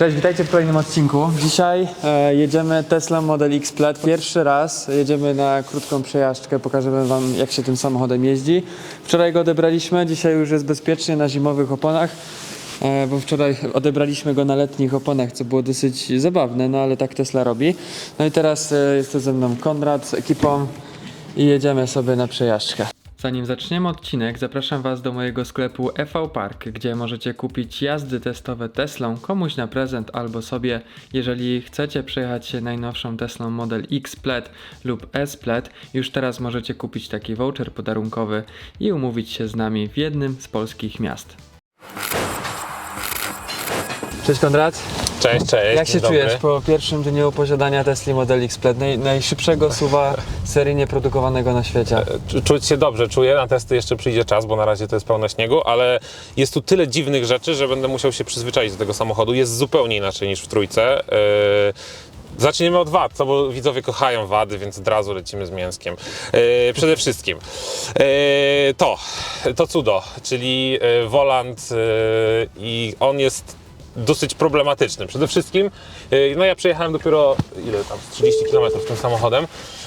Cześć, witajcie w kolejnym odcinku. Dzisiaj e, jedziemy Tesla Model X Plaid. Pierwszy raz jedziemy na krótką przejażdżkę. Pokażemy Wam, jak się tym samochodem jeździ. Wczoraj go odebraliśmy, dzisiaj już jest bezpiecznie na zimowych oponach. E, bo wczoraj odebraliśmy go na letnich oponach, co było dosyć zabawne, no ale tak Tesla robi. No i teraz e, jest tu ze mną Konrad z ekipą i jedziemy sobie na przejażdżkę. Zanim zaczniemy odcinek, zapraszam Was do mojego sklepu EV Park, gdzie możecie kupić jazdy testowe Teslą komuś na prezent albo sobie. Jeżeli chcecie przejechać się najnowszą Teslą Model X Plaid lub S Plaid, już teraz możecie kupić taki voucher podarunkowy i umówić się z nami w jednym z polskich miast. Cześć Konrad, Cześć, cześć. jak się czujesz po pierwszym dniu posiadania Tesla Model X Plaid, naj, najszybszego suwa seryjnie produkowanego na świecie? Czu- Czuć się dobrze, czuję. Na testy jeszcze przyjdzie czas, bo na razie to jest pełno śniegu, ale jest tu tyle dziwnych rzeczy, że będę musiał się przyzwyczaić do tego samochodu. Jest zupełnie inaczej niż w trójce. Yy, Zaczniemy od wad, co bo widzowie kochają wady, więc od razu lecimy z mięskiem. Yy, przede wszystkim yy, to, to cudo, czyli yy, wolant yy, i on jest dosyć problematyczny. Przede wszystkim, yy, no ja przejechałem dopiero ile tam, z 30 km tym samochodem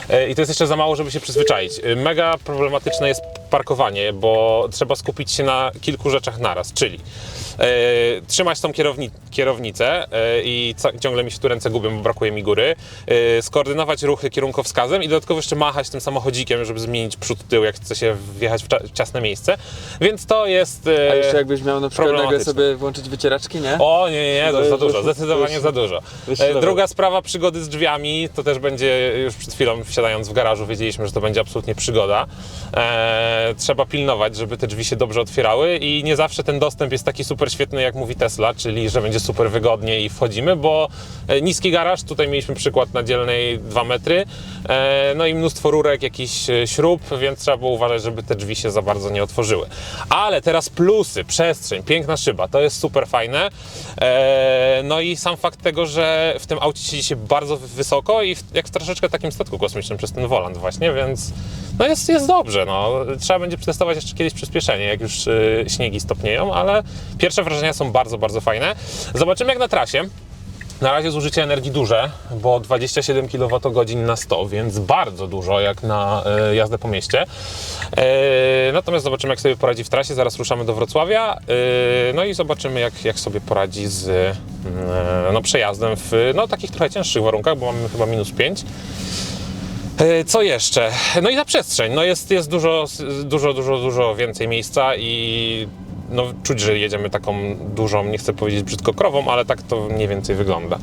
yy, i to jest jeszcze za mało, żeby się przyzwyczaić. Yy, Mega problematyczne jest parkowanie, bo trzeba skupić się na kilku rzeczach naraz, czyli yy, trzymać tą kierowni kierownicę yy, i ciągle mi się tu ręce gubią, bo brakuje mi góry, yy, skoordynować ruchy kierunkowskazem i dodatkowo jeszcze machać tym samochodzikiem, żeby zmienić przód, tył, jak chce się wjechać w, ciasne miejsce. Więc to jest... yy, A jeszcze jakbyś miał na przykład nagle sobie włączyć wycieraczki, nie? o, nie, nie, nie, to To za dużo, zdecydowanie za dużo. Druga sprawa, przygody z drzwiami, to też będzie, już przed chwilą wsiadając w garażu wiedzieliśmy, że to będzie absolutnie przygoda. E, trzeba pilnować, żeby te drzwi się dobrze otwierały i nie zawsze ten dostęp jest taki super świetny, jak mówi Tesla, czyli że będzie super wygodnie i wchodzimy, bo e, niski garaż, tutaj mieliśmy przykład na dzielnej 2 metry, e, no i mnóstwo rurek, jakichś e, śrub, więc trzeba było uważać, żeby te drzwi się za bardzo nie otworzyły. Ale teraz plusy, przestrzeń, piękna szyba, to jest super fajne. No i sam fakt tego, że w tym aucie siedzi się bardzo wysoko i jak w troszeczkę takim statku kosmicznym przez ten wolant właśnie, więc no jest, jest dobrze. No. Trzeba będzie przetestować jeszcze kiedyś przyspieszenie, jak już y, śniegi stopnieją, ale pierwsze wrażenia są bardzo, bardzo fajne. Zobaczymy jak na trasie. Na razie zużycie energii duże, bo 27 kWh na 100, więc bardzo dużo jak na e, jazdę po mieście. E, natomiast zobaczymy, jak sobie poradzi w trasie. Zaraz ruszamy do Wrocławia. No i zobaczymy, jak, jak sobie poradzi z no, przejazdem w no, takich trochę cięższych warunkach, bo mamy chyba minus 5. E, Co jeszcze? No i ta przestrzeń. No jest, jest dużo, dużo, dużo, dużo więcej miejsca i no, czuć, że jedziemy taką dużą, nie chcę powiedzieć brzydko krową, ale tak to mniej więcej wygląda.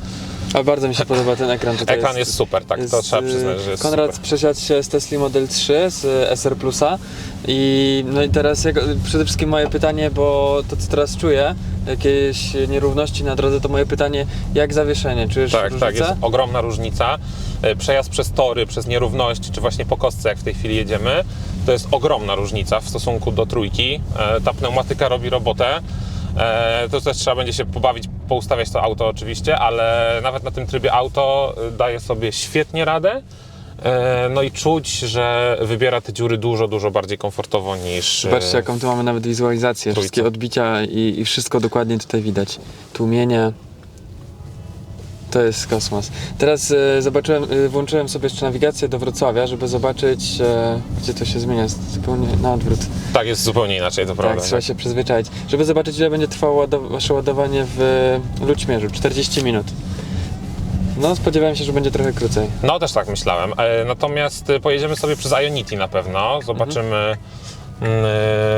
A bardzo mi się podoba ten ekran tutaj. Ekran jest super, tak, to jest, trzeba y, przyznać, że jest Konrad super. przesiadł się z Tesla Model 3, z SR Plusa i no i teraz jak, przede wszystkim moje pytanie, bo to co teraz czuję, jakieś nierówności na drodze, to moje pytanie, jak zawieszenie? Czujesz Tak, różnicę? tak, jest ogromna różnica. E, Przejazd przez tory, przez nierówności, czy właśnie po kostce, jak w tej chwili jedziemy, to jest ogromna różnica w stosunku do trójki. E, Ta pneumatyka robi robotę. E, To też trzeba będzie się pobawić, poustawiać to auto oczywiście, ale nawet na tym trybie auto daje sobie świetnie radę. No i czuć, że wybiera te dziury dużo, dużo bardziej komfortowo niż. Zobaczcie jaką tu mamy nawet wizualizację, Trójce. wszystkie odbicia i, i wszystko dokładnie tutaj widać. Tłumienie. To jest kosmos. Teraz e, zobaczyłem, e, włączyłem sobie jeszcze nawigację do Wrocławia, żeby zobaczyć, e, gdzie to się zmienia, jest zupełnie na odwrót. Tak, jest zupełnie inaczej, to Tak, prawda. trzeba się przyzwyczaić. Żeby zobaczyć, ile będzie trwało ładow- wasze ładowanie w Ludźmierzu. 40 minut. No, spodziewałem się, że będzie trochę krócej. No też tak myślałem. E, Natomiast e, pojedziemy sobie przez Ionity na pewno. Zobaczymy mm, e,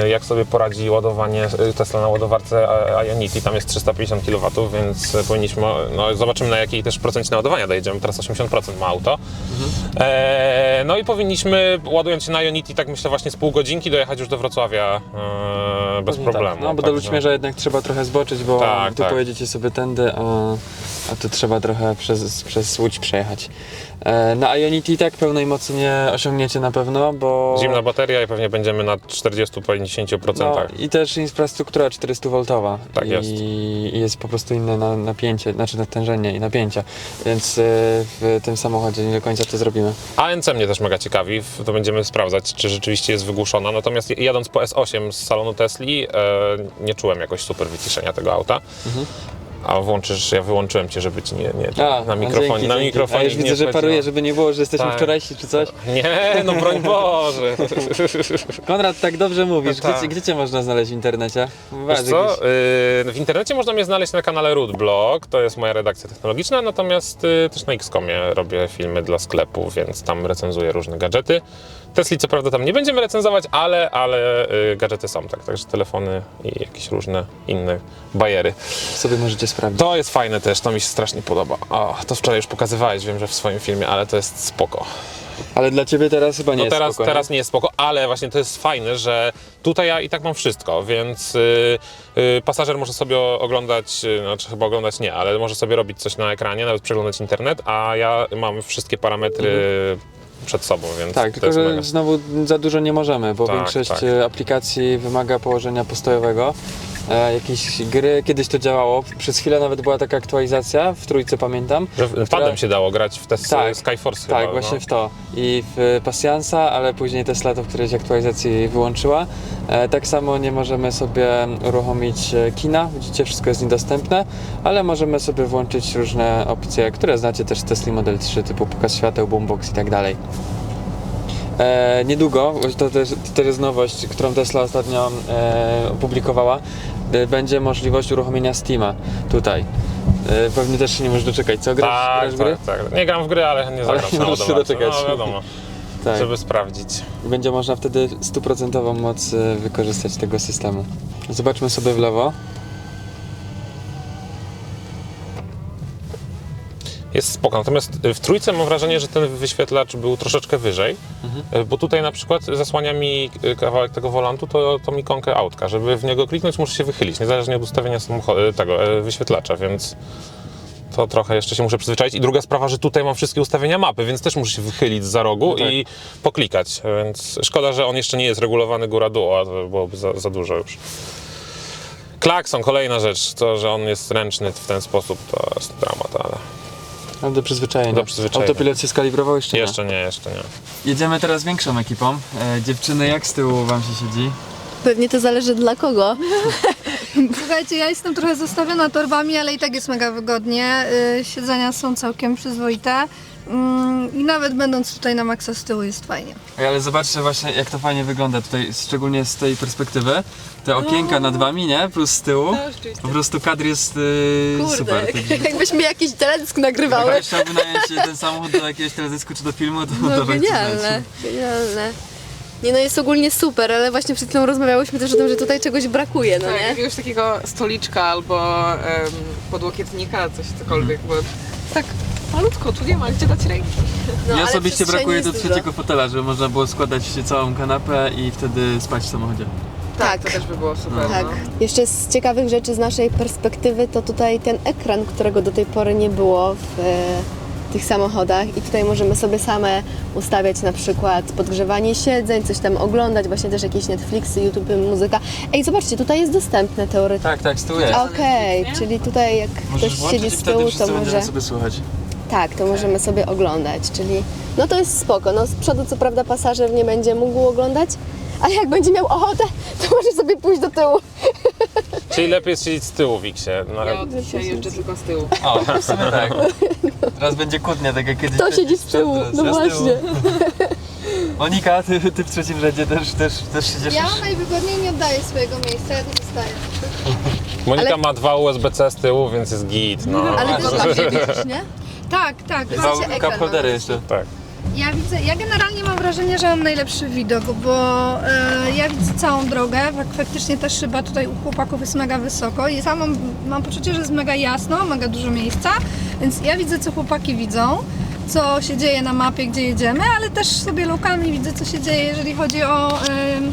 jak sobie poradzi ładowanie e, Tesla na ładowarce e, Ionity. Tam jest 350 kW, więc e, powinniśmy, no zobaczymy na jakiej też procencie naładowania dojedziemy. Teraz 80% ma auto. E, no i powinniśmy ładując się na Ionity, tak myślę właśnie z pół godzinki dojechać już do Wrocławia e, bez Pewnie problemu. Tak. No, bo do Także- Ludźmierza jednak trzeba trochę zboczyć, bo Tak, tu tak. pojedziecie sobie tędy, a, a tu trzeba trochę przez, przez Łódź przejechać. E, na Ionity tak pełnej mocy nie osiągniecie na pewno, bo... Zimna bateria i pewnie będziemy na 40-50%. No, I też infrastruktura 400V. Tak I, jest. I jest po prostu inne na, napięcie, znaczy natężenie i napięcia. Więc e, w tym samochodzie nie do końca to zrobimy. ANC mnie też mega ciekawi, to będziemy sprawdzać, czy rzeczywiście jest wygłuszona. Natomiast jadąc po S8 z salonu Tesli, e, nie czułem jakoś super wyciszenia tego auta. A włączysz, ja wyłączyłem cię, żeby ci nie, nie A, na mikrofonie. dzięki, na mikrofonie A już nie widzę, że paruje, żeby nie było, że jesteśmy Tak. wczorajsi czy coś. Nie, no broń Boże. Konrad, tak dobrze mówisz. No tak. Gdzie, gdzie cię można znaleźć w internecie? Wiesz co, yy, w internecie można mnie znaleźć na kanale Rootblog, to jest moja redakcja technologiczna, natomiast yy, też na Xcomie robię filmy dla sklepu, więc tam recenzuję różne gadżety. Tesli co prawda tam nie będziemy recenzować, ale, ale yy, gadżety są, tak, także telefony i jakieś różne inne bajery. sobie możecie sprawdzić. To jest fajne też, to mi się strasznie podoba. O, to wczoraj już pokazywałeś, wiem, że w swoim filmie, ale to jest spoko. Ale dla ciebie teraz chyba nie No jest teraz, spoko, nie? teraz nie jest spoko, ale właśnie to jest fajne, że tutaj ja i tak mam wszystko, więc y, y, pasażer może sobie oglądać, y, znaczy chyba oglądać nie, ale może sobie robić coś na ekranie, nawet przeglądać internet, a ja mam wszystkie parametry przed sobą, więc Tak, tylko że mega. znowu za dużo nie możemy, bo Tak, większość tak. e, aplikacji wymaga położenia postojowego. E, jakieś gry, kiedyś to działało, przez chwilę nawet była taka aktualizacja, w trójce pamiętam. Że która- padem się dało grać w te Tak, Skyforce Tak, chyba, właśnie no. w to. I w Pasjansa, ale później Tesla to w którejś aktualizacji wyłączyła. E, tak samo nie możemy sobie uruchomić e, kina, widzicie, wszystko jest niedostępne, ale możemy sobie włączyć różne opcje, które znacie też z Tesla Model 3, typu pokaz świateł, boombox i tak dalej. E, niedługo, to też, to też jest nowość, którą Tesla ostatnio e, opublikowała, e, będzie możliwość uruchomienia Steama tutaj. E, pewnie też się nie możesz doczekać. Co, grasz, Tak, grasz w gry? tak, tak. Nie gram w gry, ale nie zagram nie możesz się doczekać. No wiadomo, Tak. żeby sprawdzić. Będzie można wtedy stuprocentową moc e, wykorzystać tego systemu. Zobaczmy sobie w lewo. Jest spoko, natomiast y, w trójce mam wrażenie, że ten wyświetlacz był troszeczkę wyżej, y, bo tutaj na przykład zasłania mi y, kawałek tego wolantu, to, to mi ikonkę autka. Żeby w niego kliknąć, muszę się wychylić, niezależnie od ustawienia tego wyświetlacza, więc to trochę jeszcze się muszę przyzwyczaić. I druga sprawa, że tutaj mam wszystkie ustawienia mapy, więc też muszę się wychylić za rogu No tak. i poklikać, więc szkoda, że on jeszcze nie jest regulowany góra-dół, a to byłoby za, za dużo już. Klakson, kolejna rzecz, to, że on jest ręczny w ten sposób, to jest dramat, ale Ale do przyzwyczajenia. Do przyzwyczajenia. Autopilot się skalibrował jeszcze, jeszcze nie, jeszcze nie. nie. Jedziemy teraz większą ekipą. E, dziewczyny, jak z tyłu wam się siedzi? Pewnie to zależy dla kogo. Słuchajcie, ja jestem trochę zostawiona torbami, ale i tak jest mega wygodnie. Y, Siedzenia są całkiem przyzwoite. Mm, I nawet będąc tutaj na maksa z tyłu jest fajnie. Ej, ale zobaczcie właśnie, jak to fajnie wygląda tutaj, szczególnie z tej perspektywy. Te okienka nad wami, nie? Plus z tyłu. Po prostu kadr jest e, super. Także- Jakbyśmy jakiś teledysk nagrywały. Jak chciał wynająć ten samochód do jakiegoś teledysku czy do filmu, to No dawajcie znać. genialne, genialne. Nie no, jest ogólnie super, ale właśnie przed chwilą rozmawiałyśmy też o tym, że tutaj czegoś brakuje, no Tak, nie? jakiegoś takiego stoliczka albo em, podłokietnika, coś cokolwiek, bo tak malutko, tu nie ma gdzie dać ręki. no Mi ale osobiście przestrzeni brakuje do jest dużo. trzeciego fotela, żeby można było składać całą kanapę i wtedy spać w samochodzie. Tak. To też by było super. Tak. No. Jeszcze z ciekawych rzeczy z naszej perspektywy to tutaj ten ekran, którego do tej pory nie było w e, tych samochodach i tutaj możemy sobie same ustawiać na przykład podgrzewanie siedzeń, coś tam oglądać, właśnie też jakieś Netflixy, YouTube, muzyka. Ej, zobaczcie, tutaj jest dostępne teoretycznie. Tak, tak, z tyłu jest. Okej, czyli tutaj jak Możesz ktoś włączyć siedzi i z wtedy tyłu, wszyscy to będziemy może... sobie słuchać. Tak, to możemy sobie oglądać, czyli no to jest spoko. No z przodu co prawda pasażer nie będzie mógł oglądać, ale jak będzie miał ochotę, to może sobie pójść do tyłu. Czyli lepiej jest siedzieć z tyłu, Wiksie. No, Ja od dzisiaj jeżdżę tylko z tyłu. O, w sumie tak. Teraz będzie kłótnia, tak jak kiedyś. To siedzi z tyłu, Teraz no ja z tyłu. właśnie. Monika, ty, ty w trzecim rzędzie też, też, też siedzisz. Ja najwygodniej nie oddaję swojego miejsca, ja tu zostaję. Monika Ale- ma dwa USB-C z tyłu, więc jest git. No. Ale też tam się nie? Tak, tak. Zobaczcie ekran mam. jeszcze. Tak. Ja widzę, ja generalnie mam wrażenie, że mam najlepszy widok, bo e, ja widzę całą drogę. Fak- Faktycznie ta szyba tutaj u chłopaków jest mega wysoko i sam mam, mam poczucie, że jest mega jasno, mega dużo miejsca, więc ja widzę, co chłopaki widzą, co się dzieje na mapie, gdzie jedziemy, ale też sobie lokalnie widzę, co się dzieje, jeżeli chodzi o em,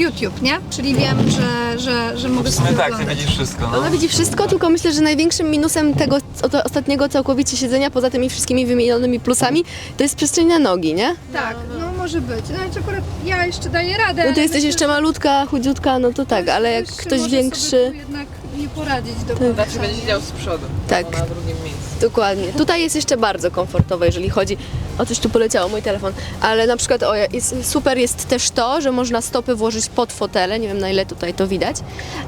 YouTube, nie? Czyli wiem, że, że, że mogę sobie tak, ty oglądać. widzisz wszystko, no. Ona widzi wszystko, tylko myślę, że największym minusem tego ostatniego całkowicie siedzenia, poza tymi wszystkimi wymienionymi plusami, to jest przestrzeń na nogi, nie? Tak, no może być. Znaczy akurat ja jeszcze daję radę. No ale ty jesteś myślę, jeszcze że malutka, chudziutka, no to tak, ale jak Wyższy ktoś może sobie większy... tu jednak nie poradzić do Znaczy końca. będzie siedział z przodu. Tak. Na drugim miejscu. Dokładnie. Tutaj jest jeszcze bardzo komfortowo, jeżeli chodzi. O coś tu poleciało, mój telefon. Ale na przykład o, jest, super jest też to, że można stopy włożyć pod fotele. Nie wiem na ile tutaj to widać,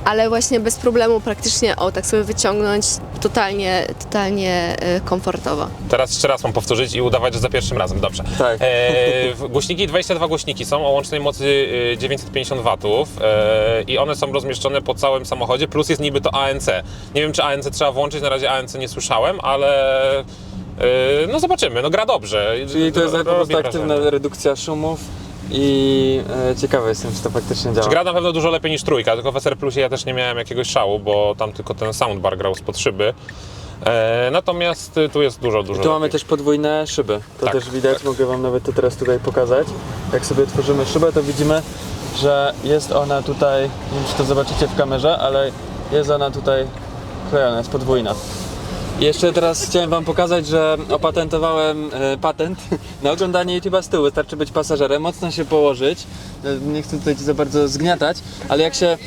ale właśnie bez problemu praktycznie o tak sobie wyciągnąć totalnie, totalnie e, komfortowo. Teraz jeszcze raz mam powtórzyć i udawać, że za pierwszym razem, dobrze. Tak. E, głośniki, 22 głośniki są o łącznej mocy e, 950 watów e, i one są rozmieszczone po całym samochodzie, plus jest niby to ANC. Nie wiem, czy ANC trzeba włączyć, na razie ANC nie słyszałem, ale e, no zobaczymy, no gra dobrze. Czyli to jest po prostu aktywna wrażenie. redukcja szumów i e, ciekawy jestem, czy to faktycznie działa. Gra na pewno dużo lepiej niż trójka, tylko w SR Plusie ja też nie miałem jakiegoś szału, bo tam tylko ten soundbar grał spod szyby. E, natomiast y, tu jest dużo, dużo Tu mamy lepiej. też podwójne szyby. To Tak, też widać, tak. mogę Wam nawet to teraz tutaj pokazać. Jak sobie otworzymy szybę, to widzimy, że jest ona tutaj, nie wiem czy to zobaczycie w kamerze, ale jest ona tutaj klejona, jest podwójna. Jeszcze teraz chciałem Wam pokazać, że opatentowałem e, patent na oglądanie YouTube'a z tyłu. Wystarczy być pasażerem, mocno się położyć. E, Nie chcę tutaj Ci za bardzo zgniatać, ale jak się,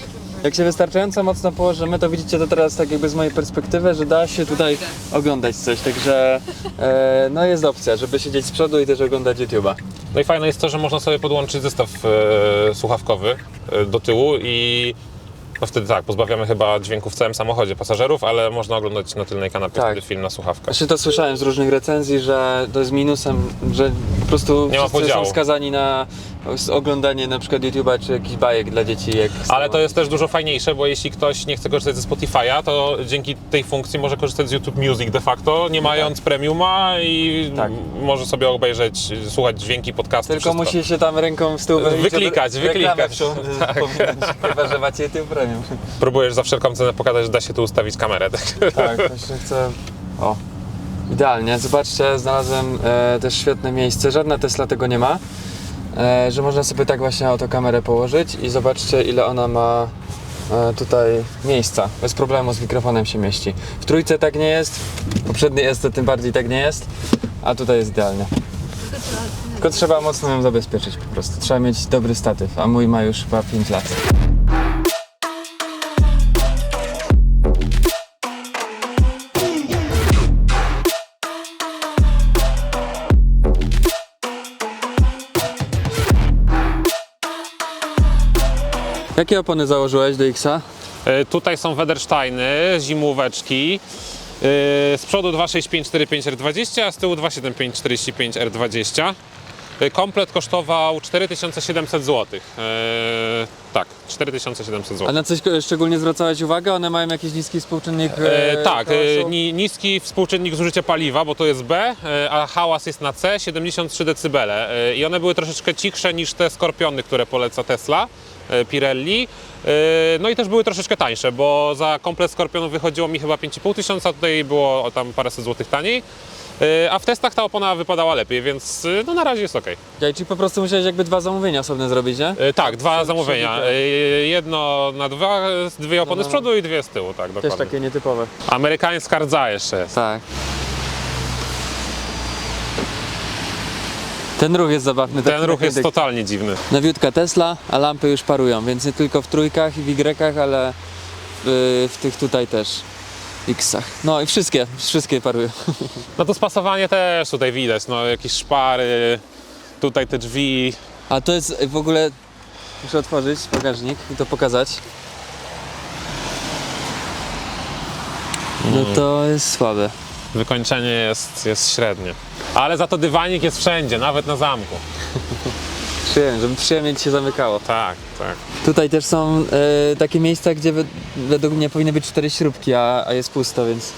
jak się wystarczająco mocno położymy, to widzicie to teraz tak jakby z mojej perspektywy, że da się tutaj oglądać coś. Także e, no jest opcja, żeby siedzieć z przodu i też oglądać YouTube'a. No i fajne jest to, że można sobie podłączyć zestaw e, słuchawkowy e, do tyłu i no wtedy tak, pozbawiamy chyba dźwięku w całym samochodzie pasażerów, ale można oglądać na tylnej kanapie Tak. wtedy film na słuchawkach. Właśnie to słyszałem z różnych recenzji, że to jest minusem, że po prostu Nie ma wszyscy podziału. są skazani na oglądanie na przykład YouTube'a czy jakichś bajek dla dzieci. Jak Ale to jest też dużo fajniejsze, bo jeśli ktoś nie chce korzystać ze Spotify'a, to dzięki tej funkcji może korzystać z YouTube Music de facto, nie mając premiuma i Tak. może sobie obejrzeć, słuchać dźwięki, podcasty, Tylko wszystko. musi się tam ręką w stół Wyklikać, wyklikać. Tak. Chyba, że macie tym premium. Próbujesz za wszelką cenę pokazać, że da się tu ustawić kamerę. Tak? Tak, właśnie chcę... O, idealnie. Zobaczcie, znalazłem e, też świetne miejsce. Żadna Tesla tego nie ma. E, że można sobie tak właśnie autokamerę położyć i zobaczcie ile ona ma e, tutaj miejsca. Bez problemu z mikrofonem się mieści. W trójce tak nie jest, poprzedniej jest to tym bardziej tak nie jest, a tutaj jest idealnie. Tylko trzeba mocno ją zabezpieczyć po prostu. Trzeba mieć dobry statyw, a mój ma już chyba 5 lat. Jakie opony założyłeś do Xa? E, Tutaj są Wedersteiny, zimóweczki. E, Z przodu 26545R20, a z tyłu 27545R20. E, Komplet kosztował 4700 zł. E, tak, 4700 A zł. na coś szczególnie zwracałeś uwagę? One mają jakiś niski współczynnik e, E, tak, niski współczynnik zużycia paliwa, bo to jest B, a hałas jest na C, 73 dB. E, I one były troszeczkę cichsze niż te skorpiony, które poleca Tesla, Pirelli. E, no i też były troszeczkę tańsze, bo za komplet skorpionów wychodziło mi chyba 5,5 tysiąca, tutaj było tam paręset złotych taniej. E, A w testach ta opona wypadała lepiej, więc e, no na razie jest ok. Ja, czyli po prostu musiałeś jakby dwa zamówienia osobne zrobić, nie? E, Tak, dwa Trzy- zamówienia. trzy E, Jedno na dwa, dwie opony z przodu i dwie z tyłu, tak Też dokładnie. takie nietypowe. Amerykańska rdza jeszcze jest. Tak. Ten ruch jest zabawny. Ten ruch jest dyk. totalnie dziwny. Nowiutka Tesla, a lampy już parują, więc nie tylko w trójkach i w Y, ale w, w tych tutaj też Xach. No i wszystkie, wszystkie parują. No to spasowanie też tutaj widać, no jakieś szpary, tutaj te drzwi. A to jest w ogóle... Muszę otworzyć bagażnik i to pokazać. No to jest słabe. Wykończenie jest, jest średnie. Ale za to dywanik jest wszędzie, nawet na zamku. Przyjemnie, żeby przyjemnie ci się zamykało. Tak, tak. Tutaj też są e, takie miejsca, gdzie wed- według mnie powinny być cztery śrubki, a, a jest pusto, więc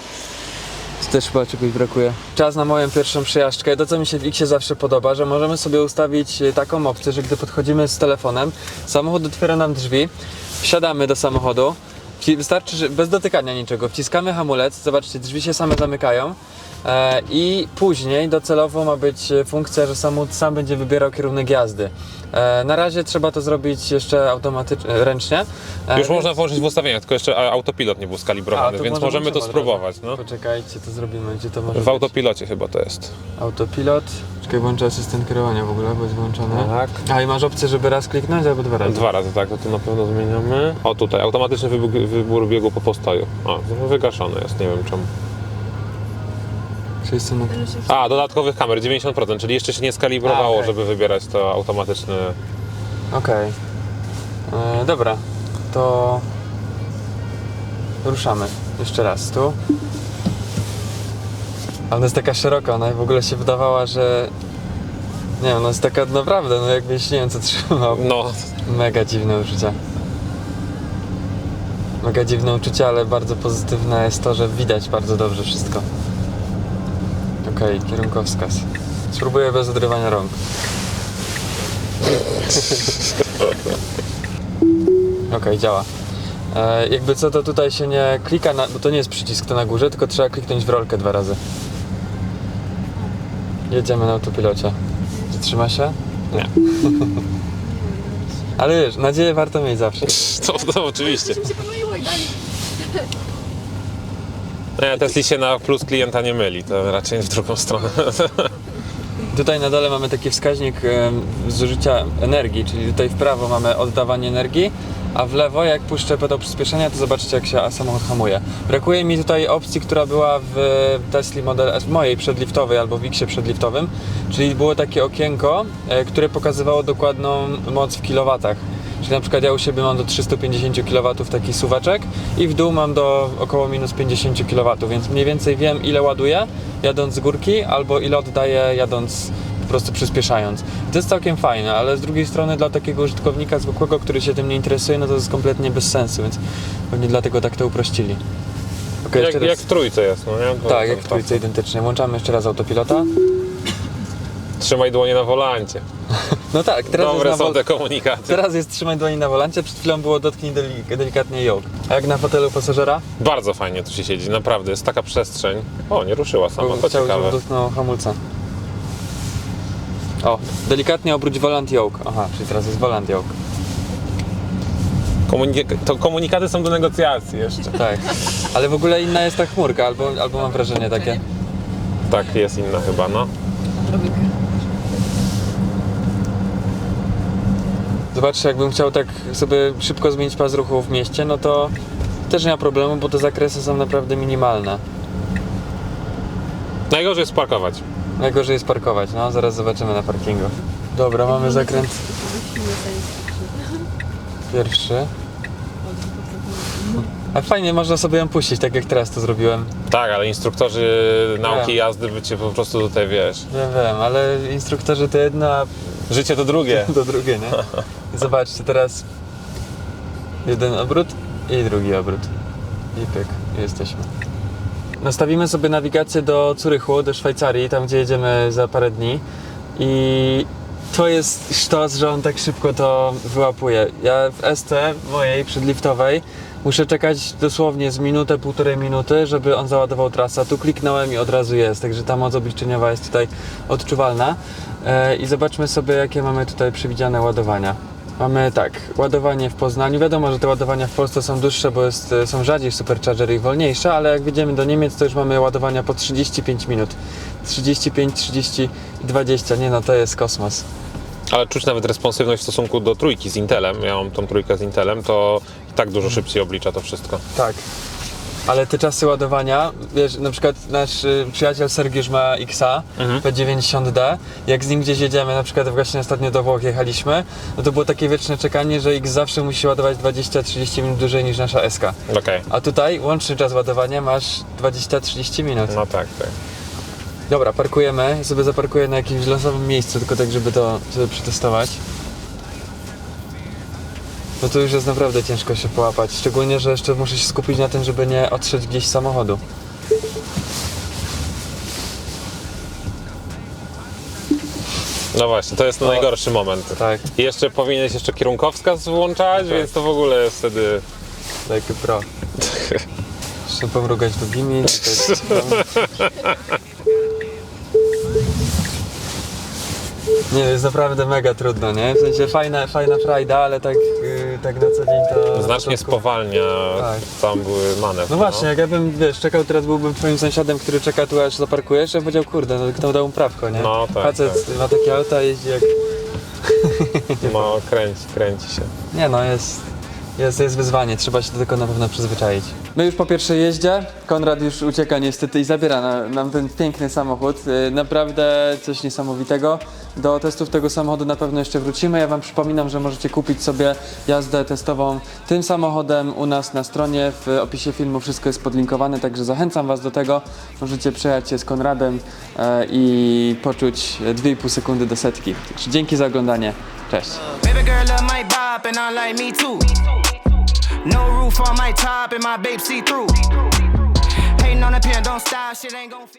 tu też chyba czegoś brakuje. Czas na moją pierwszą przejażdżkę. To, co mi się w Xie zawsze podoba, że możemy sobie ustawić e, taką opcję, że gdy podchodzimy z telefonem, samochód otwiera nam drzwi, wsiadamy do samochodu, wystarczy, że bez dotykania niczego, wciskamy hamulec, zobaczcie, drzwi się same zamykają I później docelowo ma być e, funkcja, że samochód sam będzie wybierał kierunek jazdy. E, Na razie trzeba to zrobić jeszcze automatycznie, ręcznie. E, Już więc- można włączyć w ustawieniach, tylko jeszcze a, autopilot nie był A, skalibrowany, to więc może możemy to spróbować. No. Poczekajcie, to zrobimy, gdzie to może W być? autopilocie chyba to jest. Autopilot. Czekaj, włączę asystent kierowania w ogóle, bo jest włączony. Tak. A i masz opcję, żeby raz kliknąć albo dwa razy. Dwa razy, tak, to tu na pewno zmieniamy. O tutaj, automatyczny wybór, wybór biegu po postoju. O, wygaszony jest, nie wiem czemu. A, dodatkowych kamer 90%, czyli jeszcze się nie skalibrowało, A, okej. żeby wybierać to automatyczne. Okej. E, Dobra, to ruszamy. Jeszcze raz tu. A ona jest taka szeroka, ona w ogóle się wydawała, że... Nie wiem, ona jest taka naprawdę, no jakbyś nie wiem co trzymał. No, Mega dziwne uczucie. Mega dziwne uczucie, ale bardzo pozytywne jest to, że widać bardzo dobrze wszystko. Okej, kierunkowskaz. Spróbuję bez odrywania rąk. Okej, działa. E, jakby co, to tutaj się nie klika, na, bo to nie jest przycisk to na górze, tylko trzeba kliknąć w rolkę dwa razy. Jedziemy na autopilocie. Zatrzyma się? Nie. Ale wiesz, nadzieję warto mieć zawsze. to, to oczywiście. się pomyliło i dali. Nie, Tesla się na plus klienta nie myli, to raczej w drugą stronę. Tutaj na dole mamy taki wskaźnik zużycia energii, czyli tutaj w prawo mamy oddawanie energii, a w lewo jak puszczę pedał przyspieszenia, to zobaczycie jak się samochód hamuje. Brakuje mi tutaj opcji, która była w Tesla Model S, mojej przedliftowej albo w X-ie przedliftowym, czyli było takie okienko, e, które pokazywało dokładną moc w kilowatach. Czyli na przykład ja u siebie mam do 350 kW taki suwaczek i w dół mam do około minus 50 kW, więc mniej więcej wiem ile ładuję jadąc z górki albo ile oddaję jadąc po prostu przyspieszając. To jest całkiem fajne, ale z drugiej strony dla takiego użytkownika zwykłego, który się tym nie interesuje, no to jest kompletnie bez sensu, więc pewnie dlatego tak to uprościli. Okay, Jak, jak w trójce jest, no nie? To- Tak, jak w trójce identycznie. Włączamy jeszcze raz autopilota. Trzymaj dłonie na wolancie. No tak, teraz Dobre jest są te komunikaty. Teraz jest trzymaj dłoni na wolancie, przed chwilą było dotknij delik- delikatnie ją. A jak na fotelu pasażera? Bardzo fajnie tu się siedzi, naprawdę, jest taka przestrzeń. O, nie ruszyła sama, to Chciał, ciekawe. dotknął hamulca. O, delikatnie obróć volant yoke. Aha, czyli teraz jest volant yoke. Komunik- to komunikaty są do negocjacji jeszcze. Tak. Ale w ogóle inna jest ta chmurka, albo, albo mam wrażenie takie. Tak, jest inna chyba, no. Zobaczcie, jakbym chciał tak sobie szybko zmienić pas ruchu w mieście, no to też nie ma problemu, bo te zakresy są naprawdę minimalne. Najgorzej jest parkować. Najgorzej jest parkować, no zaraz zobaczymy na parkingu. Dobra, mamy zakręt pierwszy. A fajnie, można sobie ją puścić, tak jak teraz to zrobiłem. Tak, ale instruktorzy nauki Wiem. jazdy by cię po prostu tutaj, wiesz... Wiem, wiem, ale instruktorzy to jedno, a Życie to drugie. to drugie, nie? Zobaczcie, teraz jeden obrót i drugi obrót. I pyk, jesteśmy. Nastawimy sobie nawigację do Curychu, do Szwajcarii, tam gdzie jedziemy za parę dni. I to jest sztos, że on tak szybko to wyłapuje. Ja w ST mojej przedliftowej muszę czekać dosłownie z minutę, półtorej minuty, żeby on załadował trasę. Tu kliknąłem i od razu jest, także ta moc obliczeniowa jest tutaj odczuwalna. E, I zobaczmy sobie, jakie mamy tutaj przewidziane ładowania. Mamy tak, ładowanie w Poznaniu. Wiadomo, że te ładowania w Polsce są dłuższe, bo jest, e, są rzadziej superchargery i wolniejsze, ale jak wjedziemy do Niemiec, to już mamy ładowania po 35 minut. 35, 30, 20. Nie no, to jest kosmos. Ale czuć nawet responsywność w stosunku do trójki z Intelem. Ja mam tą trójkę z Intelem, to i tak dużo szybciej oblicza to wszystko. Tak. Ale te czasy ładowania, wiesz, na przykład nasz y, przyjaciel Sergiusz ma Xa P90D. Jak z nim gdzieś jedziemy, na przykład właśnie ostatnio do Włoch jechaliśmy, no to było takie wieczne czekanie, że X zawsze musi ładować 20-30 minut dłużej niż nasza SK. Okej. A tutaj łączny czas ładowania masz 20-30 minut. No tak, tak. Dobra, parkujemy. Ja sobie zaparkuję na jakimś losowym miejscu, tylko tak, żeby to przetestować. No to już jest naprawdę ciężko się połapać. Szczególnie, że jeszcze muszę się skupić na tym, żeby nie otrzeć gdzieś z samochodu. No właśnie, to jest najgorszy moment. Tak, I jeszcze powinieneś jeszcze kierunkowskaz włączać, więc to w ogóle jest wtedy... takie pro. jeszcze pomrugać długimi. to Nie, jest naprawdę mega trudno, nie? W sensie fajna, fajna frajda, ale tak, yy, tak na co dzień to... Znacznie to- spowalnia Tak. tam były manewr. No właśnie, jak ja bym, wiesz, czekał, teraz byłbym twoim sąsiadem, który czeka tu aż zaparkujesz, ja bym powiedział, kurde, no kto dał mu prawko, nie? No tak, Facet ma takie auta, jeździ jak... No, kręci, kręci się. Nie no, jest, jest, jest wyzwanie, trzeba się do tego na pewno przyzwyczaić. My już po pierwszej jeździe, Konrad już ucieka niestety i zabiera na, nam ten piękny samochód. Yy, Naprawdę coś niesamowitego. Do testów tego samochodu na pewno jeszcze wrócimy. Ja Wam przypominam, że możecie kupić sobie jazdę testową tym samochodem u nas na stronie. W opisie filmu wszystko jest podlinkowane, także zachęcam Was do tego. Możecie przejechać się z Konradem e, i poczuć e, 2,5 sekundy do setki. Dzięki za oglądanie. Cześć. No roof on my top and my babe see through. Hating on a pen, don't style, shit ain't gon'.